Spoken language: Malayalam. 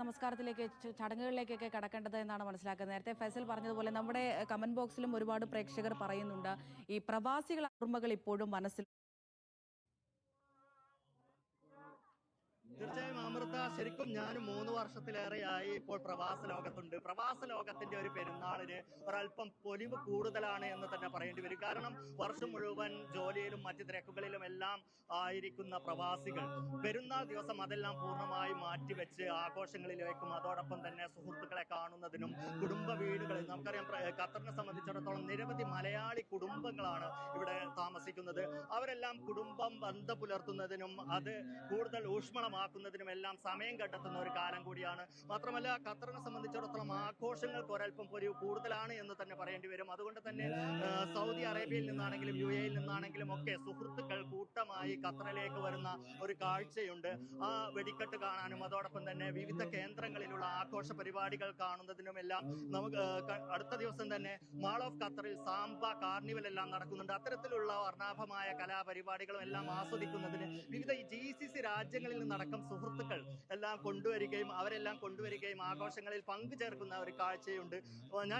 നമസ്കാരത്തിലേക്ക് ചടങ്ങുകളിലേക്കൊക്കെ കടക്കേണ്ടത് എന്നാണ് മനസ്സിലാക്കുന്നത്. നേരത്തെ ഫൈസൽ പറഞ്ഞതുപോലെ നമ്മുടെ കമന്റ് ബോക്സിലും ഒരുപാട് പ്രേക്ഷകർ പറയുന്നുണ്ട്. ഈ പ്രവാസികൾ ഓർമ്മകൾ ഇപ്പോഴും മനസ്സിൽ തീർച്ചയായും ശരിക്കും ഞാൻ മൂന്ന് വർഷത്തിലേറെയായി ഇപ്പോൾ പ്രവാസ ലോകത്തുണ്ട്. പ്രവാസ ലോകത്തിന്റെ ഒരു പെരുന്നാളിന് ഒരല്പം പൊലിവ് കൂടുതലാണ് എന്ന് തന്നെ പറയേണ്ടി വരും. കാരണം വർഷം മുഴുവൻ ജോലിയിലും മറ്റ് തിരക്കുകളിലും എല്ലാം ആയിരിക്കുന്ന പ്രവാസികൾ പെരുന്നാൾ ദിവസം അതെല്ലാം പൂർണമായി മാറ്റിവെച്ച് ആഘോഷങ്ങളിലേക്കും അതോടൊപ്പം തന്നെ സുഹൃത്തുക്കളെ കാണുന്നതിനും കുടുംബ വീടുകളിൽ നമുക്കറിയാം ഖത്തറിനെ സംബന്ധിച്ചിടത്തോളം നിരവധി മലയാളി കുടുംബങ്ങളാണ് ഇവിടെ താമസിക്കുന്നത്. അവരെല്ലാം കുടുംബം ബന്ധം പുലർത്തുന്നതിനും അത് കൂടുതൽ ഊഷ്മളമാക്കുന്നതിനും എല്ലാം സമയം കണ്ടെത്തുന്ന ഒരു കാലം കൂടിയാണ്. മാത്രമല്ല ഖത്തറിനെ സംബന്ധിച്ചിടത്തോളം ആഘോഷങ്ങൾക്ക് ഒരൽപ്പം പൊരിവ് കൂടുതലാണ് എന്ന് തന്നെ പറയേണ്ടി വരും. അതുകൊണ്ട് തന്നെ സൗദി അറേബ്യയിൽ നിന്നാണെങ്കിലും യു എയിൽ നിന്നാണെങ്കിലും ഒക്കെ സുഹൃത്തുക്കൾ കൂട്ടമായി ഖത്തറിലേക്ക് വരുന്ന ഒരു കാഴ്ചയുണ്ട്. ആ വെടിക്കെട്ട് കാണാനും അതോടൊപ്പം തന്നെ വിവിധ കേന്ദ്രങ്ങളിലുള്ള ആഘോഷ പരിപാടികൾ കാണുന്നതിനുമെല്ലാം നമുക്ക് അടുത്ത ദിവസം തന്നെ മാൾ ഓഫ് ഖത്തറിൽ സാംബ കാർണിവൽ എല്ലാം നടക്കുന്നുണ്ട്. അത്തരത്തിലുള്ള വർണാഭമായ കലാപരിപാടികളും എല്ലാം ആസ്വദിക്കുന്നതിന് വിവിധ ജി സി സി രാജ്യങ്ങളിൽ നിന്നടക്കം സുഹൃത്തുക്കൾ എല്ലാം കൊണ്ടുവരികയും അവരെല്ലാം കൊണ്ടുവരികയും ആഘോഷങ്ങളിൽ പങ്കുചേർക്കുന്ന ഒരു കാഴ്ചയുണ്ട്. ഞാൻ